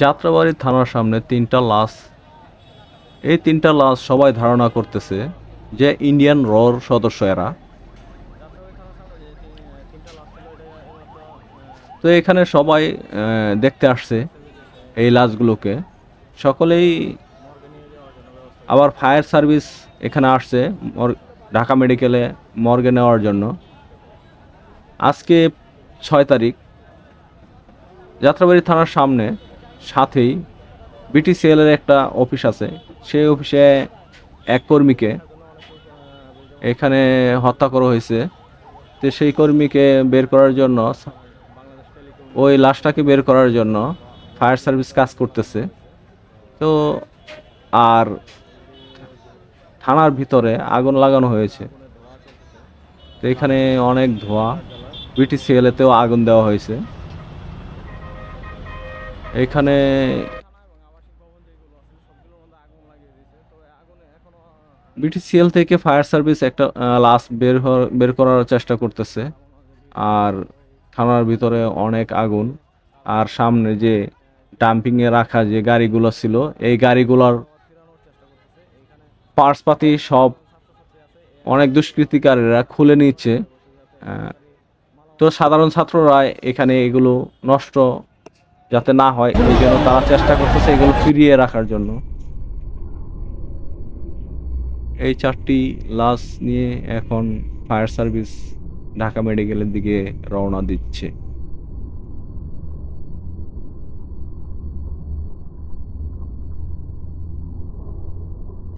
যাত্রাবাড়ি থানার সামনে তিনটা লাশ। এই তিনটা লাশ সবাই ধারণা করতেছে যে ইন্ডিয়ান রর সদস্য এরা। তো এখানে সবাই দেখতে আসছে এই লাশগুলোকে। সকলেই আবার ফায়ার সার্ভিস এখানে আসছে ঢাকা মেডিকেলে মর্গে নেওয়ার জন্য। আজকে ছয় তারিখ। যাত্রাবাড়ি থানার সামনে সাথেই বিটিসিএল এর একটা অফিস আছে। সেই অফিসে এক কর্মীকে এখানে হত্যা করা হয়েছে। তো সেই কর্মীকে বের করার জন্য ওই লাশটাকে বের করার জন্য ফায়ার সার্ভিস কাজ করতেছে। তো আর থানার ভিতরে আগুন লাগানো হয়েছে। তো এখানে অনেক ধোঁয়া। বিটিসিএলেতেও আগুন দেওয়া হয়েছে। এখানে বিটিসিএল থেকে ফায়ার সার্ভিস একটা লাশ বের বের করার চেষ্টা করতেছে। আর থানার ভিতরে অনেক আগুন। আর সামনে যে ডাম্পিংয়ে রাখা যে গাড়িগুলো ছিল, এই গাড়িগুলোর পার্টসপাতি সব অনেক দুষ্কৃতিকারীরা খুলে নিচ্ছে। তো সাধারণ ছাত্ররা এখানে এগুলো নষ্ট যাতে না হয় এই জন্য তারা চেষ্টা করতেছে এগুলো ফিরিয়ে রাখার জন্য। এই চারটি লাশ নিয়ে এখন ফায়ার সার্ভিস ঢাকা মেডিকেলের দিকে রওনা দিচ্ছে।